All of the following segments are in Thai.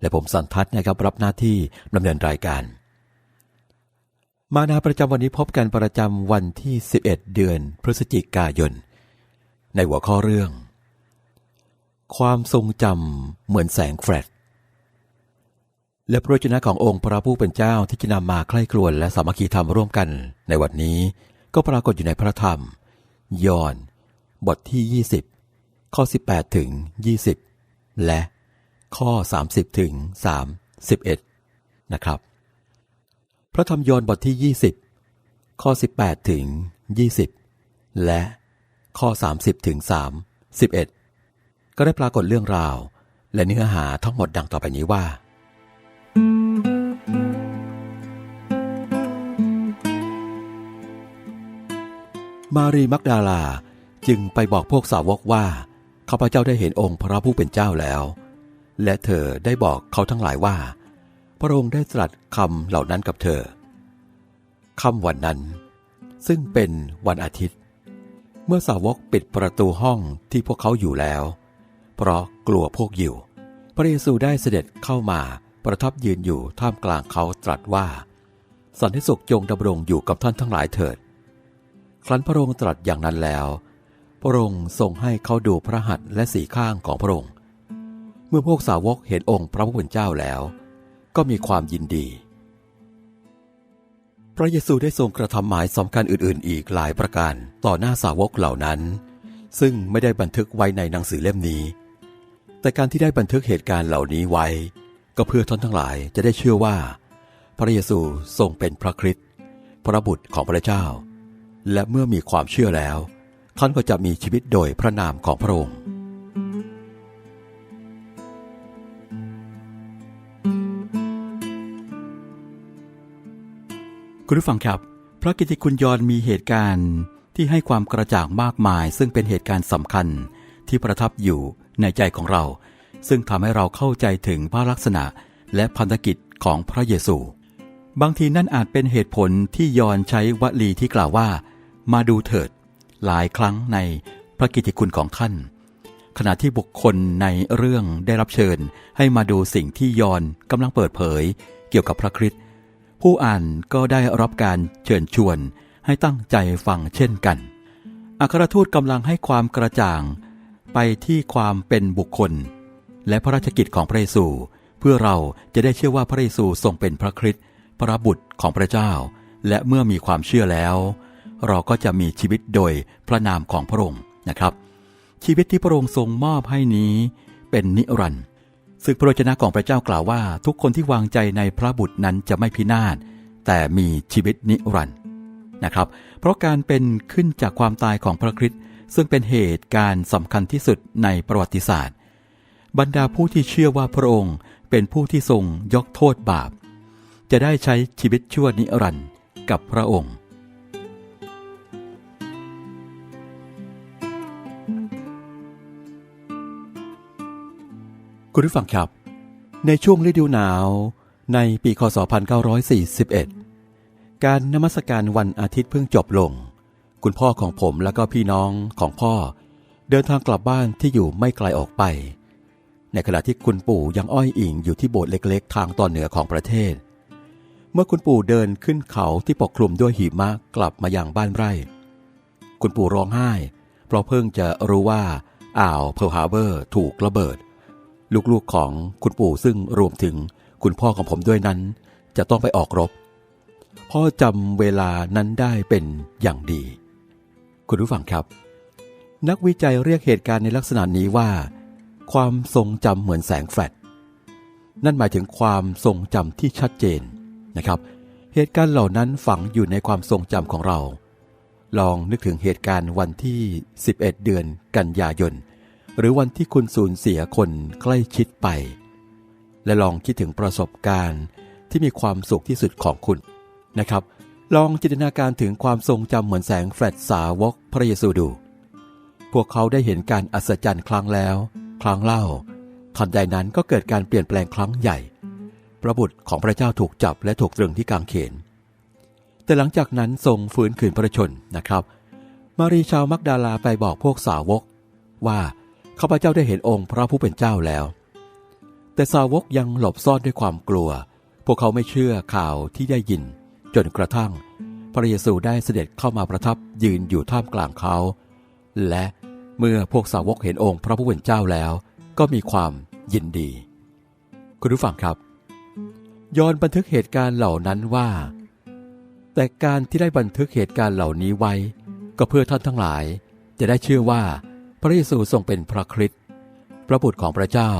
และผมสันทัศน์นะครับรับหน้าที่ดำเนินรายการ มานาประจำวันนี้พบกันประจำวันที่ 11 เดือนพฤศจิกายน ในหัวข้อเรื่อง ความทรงจำเหมือนแสงแฟลชและพระวจนะขององค์พระผู้เป็นเจ้าที่จะนำมาใคร่ครวญและสามัคคีธรรมร่วมกัน ในวันนี้ก็ปรากฏอยู่ในพระธรรม ยอห์นบทที่ 20 ข้อ 18 ถึง 20 และ ข้อ 30 ถึง 31 นะครับ พระธรรมยนบทที่ 20 ข้อ 18 ถึง 20 และข้อ 30 ถึง31ก็ได้ปรากฏเรื่องราว และเนื้อหาทั้งหมดดังต่อไปนี้ว่า มารีมักดาลาจึงไปบอกพวกสาวกว่าข้าพเจ้าได้เห็นองค์พระผู้เป็นเจ้าแล้ว และเธอได้บอกเขาทั้งหลายว่า พระองค์ได้ตรัสคำเหล่านั้นกับเธอค่ำวันนั้น ซึ่งเป็นวันอาทิตย์ เมื่อสาวกปิดประตูห้องที่พวกเขาอยู่แล้ว เพราะกลัวพวกยิวพระเยซูได้เสด็จเข้ามาประทับยืนอยู่ท่ามกลางเขาตรัสว่า สันติสุขจงดำรงอยู่กับท่านทั้งหลายเถิด ครั้นพระองค์ตรัสอย่างนั้นแล้ว พระองค์ทรงให้เขาดูพระหัตถ์และสีข้างของพระองค์ เมื่อพวกสาวกเห็นองค์พระผู้เป็นเจ้าแล้ว ก็มีความยินดี พระเยซูได้ทรงกระทำหมายสำคัญอื่น ๆ อีกหลายประการต่อหน้าสาวกเหล่านั้น ซึ่งไม่ได้บันทึกไว้ในหนังสือเล่มนี้ แต่การที่ได้บันทึกเหตุการณ์เหล่านี้ไว้ ก็เพื่อท่านทั้งหลายจะได้เชื่อว่า พระเยซูทรงเป็นพระคริสต์พระบุตรของพระเจ้า และเมื่อมีความเชื่อแล้ว ท่านก็จะมีชีวิตโดยพระนามของพระองค์ คุณผู้ฟังครับ พระกิติคุณยอนมีเหตุการณ์ที่ให้ความกระจ่างมากมาย ซึ่งเป็นเหตุการณ์สำคัญที่ประทับอยู่ในใจของเรา ซึ่งทำให้เราเข้าใจถึงพระลักษณะและพันธกิจของพระเยซู บางทีนั่นอาจเป็นเหตุผลที่ยอนใช้วลีที่กล่าวว่า มาดูเถิด หลายครั้งในพระกิตติคุณของท่านขณะที่บุคคลในเรื่องได้รับเชิญให้มาดูสิ่งที่ยอนกำลังเปิดเผย เกี่ยวกับพระคริสต์ ผู้อ่านก็ได้รับการเชิญชวนให้ตั้งใจฟังเช่นกัน อัครทูตกำลังให้ความกระจ่าง ไปที่ความเป็นบุคคล และพระราชกิจของพระเยซู เพื่อเราจะได้เชื่อว่าพระเยซูทรงเป็นพระคริสต์พระบุตรของพระเจ้า และเมื่อมีความเชื่อแล้ว เราก็จะมีชีวิตโดยพระนามของพระองค์นะครับ ชีวิตที่พระองค์ทรงมอบให้นี้เป็นนิรันดร์ ซึ่งพระวจนะของพระเจ้ากล่าวว่าทุกคนที่วางใจในพระบุตรนั้นจะไม่พินาศแต่มีชีวิตนิรันดร์นะครับ เพราะการเป็นขึ้นจากความตายของพระคริสต์ซึ่งเป็นเหตุการณ์สำคัญที่สุดในประวัติศาสตร์ บรรดาผู้ที่เชื่อว่าพระองค์เป็นผู้ที่ทรงยกโทษบาป จะได้ใช้ชีวิตชั่วนิรันดร์กับพระองค์ คุณผู้ฟังครับ ในช่วงฤดูหนาวในปีคศ 1941 การนมัสการวันอาทิตย์เพิ่งจบลง คุณพ่อของผมและก็พี่น้องของพ่อ เดินทางกลับบ้านที่อยู่ไม่ไกลออกไป ในขณะที่คุณปู่ยังอ้อยอิงอยู่ที่โบสถ์เล็กๆ ทางตอนเหนือของประเทศ เมื่อคุณปู่เดินขึ้นเขาที่ปกคลุมด้วยหิมะกลับมายังบ้านไร่ คุณปู่ร้องไห้ เพราะเพิ่งจะรู้ว่าอ่าวเพิร์ลฮาร์เบอร์ถูกระเบิด ลูกๆของคุณปู่ซึ่งรวมถึงคุณพ่อของผมด้วยนั้น จะต้องไปออกรบ พ่อจำเวลานั้นได้เป็นอย่างดี คุณผู้ฟังครับ นักวิจัยเรียกเหตุการณ์ในลักษณะนี้ว่า ความทรงจำเหมือนแสงแฟลชนั่นหมายถึงความทรงจำที่ชัดเจนนะครับ เหตุการณ์เหล่านั้นฝังอยู่ในความทรงจำของเรา ลองนึกถึงเหตุการณ์วันที่ 11 เดือนกันยายน หรือวันที่คุณสูญเสียคนใกล้ชิดไป และลองคิดถึงประสบการณ์ที่มีความสุขที่สุดของคุณนะครับ ลองจินตนาการถึงความทรงจำเหมือนแสงแฟลชสาวกพระเยซูดู พวกเขาได้เห็นการอัศจรรย์ครั้งแล้ว ครั้งเล่าทันใดนั้นก็เกิดการเปลี่ยนแปลงครั้งใหญ่ พระบุตรของพระเจ้าถูกจับและถูกตรึงที่กางเขน แต่หลังจากนั้นทรงฟื้นคืนพระชนนะครับ มารีชาวมักดาลาไปบอกพวกสาวกว่า ข้าพเจ้าได้เห็นองค์พระผู้เป็นเจ้าแล้ว แต่สาวกยังหลบซ่อนด้วยความกลัว พวกเขาไม่เชื่อข่าวที่ได้ยิน จนกระทั่ง พระเยซูได้เสด็จเข้ามาประทับยืนอยู่ท่ามกลางเขา และเมื่อพวกสาวกเห็นองค์พระผู้เป็นเจ้าแล้ว ก็มีความยินดี คุณผู้ฟังครับ ยอนบันทึกเหตุการณ์เหล่านั้นว่า แต่การที่ได้บันทึกเหตุการณ์เหล่านี้ไว้ ก็เพื่อท่านทั้งหลาย จะได้เชื่อว่า พระเยซูทรงเป็นพระคริสต์พระบุตรของพระเจ้า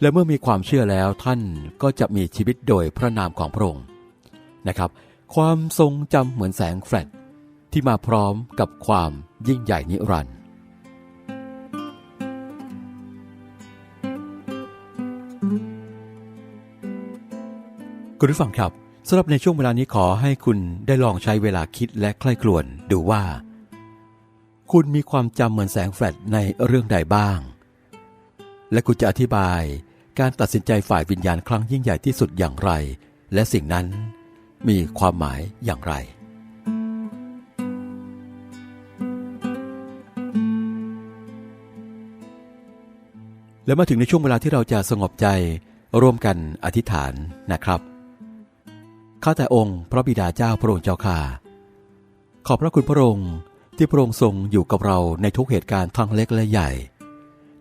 และเมื่อมีความเชื่อแล้วท่านก็จะมีชีวิตโดยพระนามของพระองค์นะครับ ความทรงจำเหมือนแสงแฟลชที่มาพร้อมกับความยิ่งใหญ่นิรันดร์คุณผู้ฟังครับสำหรับในช่วงเวลานี้ขอให้คุณได้ลองใช้เวลาคิดและใคร่ครวญดูว่า คุณมีความจำเหมือนแสงแฟลชในเรื่องใดบ้าง และคุณจะอธิบายการตัดสินใจฝ่ายวิญญาณครั้งยิ่งใหญ่ที่สุดอย่างไร และสิ่งนั้นมีความหมายอย่างไร และมาถึงในช่วงเวลาที่เราจะสงบใจร่วมกันอธิษฐานนะครับข้าแต่องค์พระบิดาเจ้าพระองค์เจ้าข้าขอบพระคุณพระองค์ ที่พระองค์ทรงอยู่กับเราในทุกเหตุการณ์ทั้งเล็กและใหญ่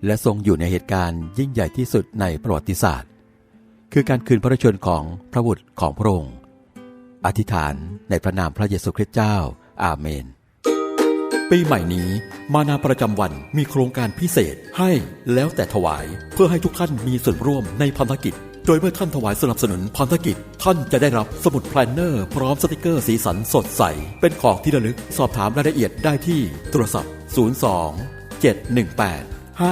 และทรงอยู่ในเหตุการณ์ยิ่งใหญ่ที่สุดในประวัติศาสตร์ คือการคืนพระชนของพระบุตรของพระองค์ อธิษฐานในพระนามพระเยซูคริสต์เจ้า อาเมน ปีใหม่นี้มานาประจำวันมีโครงการพิเศษให้แล้วแต่ถวายเพื่อให้ทุกท่านมีส่วนร่วมในพันธกิจ โดยเมื่อท่านถวายสนับสนุนพันธกิจ ท่านจะได้รับสมุดแพลนเนอร์พร้อมสติกเกอร์สีสันสดใส เป็นของที่ระลึกสอบถามรายละเอียดได้ที่โทรศัพท์ 02 718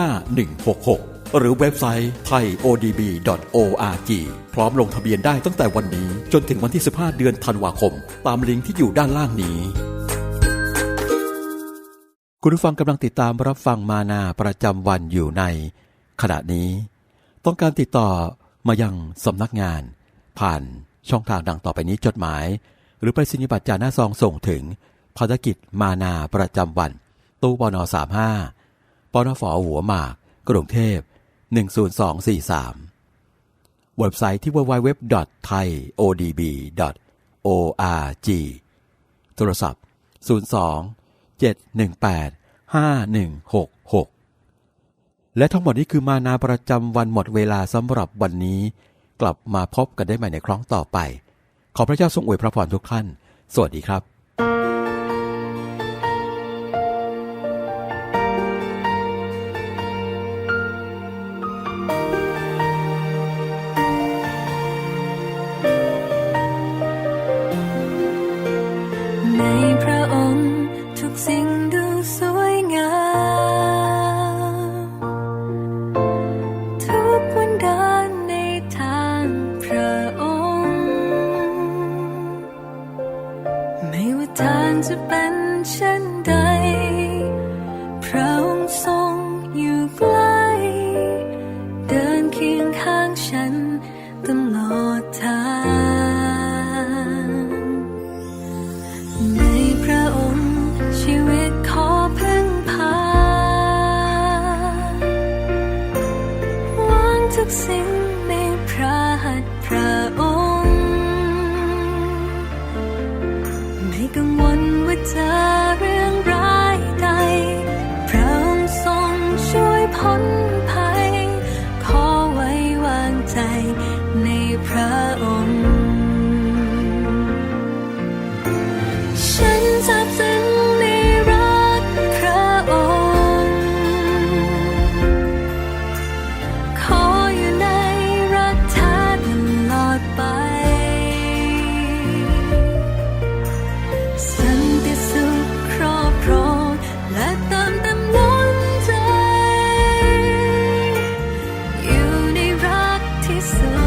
5166 หรือเว็บไซต์ thaiodb.org พร้อมลงทะเบียนได้ตั้งแต่วันนี้ จนถึงวันที่ 15 เดือนธันวาคม ตามลิงก์ที่อยู่ด้านล่างนี้คุณผู้ฟังกำลังติดตามรับฟังมานาประจำวันอยู่ใน ขณะนี้ ต้องการติดต่อ มายังสำนักงาน ผ่านช่องทางดังต่อไปนี้จดหมาย หรือไปรษณียบัตรจาหน้าซองส่งถึงภารกิจมานาประจำวัน ตู้ปน35ปนฝหัวหมาก กรุงเทพ 10243 เว็บไซต์ที่ www.thaiodb.org โทรศัพท์ 02 718 5166 และทั้งหมดนี้คือมานาประจำวันหมดเวลาสำหรับวันนี้ กลับมาพบกันได้ใหม่ในครั้งต่อไป ขอพระเจ้าทรงอวยพระพรทุกท่าน สวัสดีครับ ไม่ว่าทางจะเป็นเช่นใด พระองค์ทรงอยู่ใกล้เดินเคียงข้างฉันตลอดทางในพระองค์ชีวิตขอพึ่งพาวางทุกสิ่งในพระหัตถ์พระองค์ กังวลว่าเจอเรื่องร้ายใดพระองค์ทรงช่วยพ้นภัย ขอไว้วางใจในพระองค์ ฉันทราบซึ้ง 色。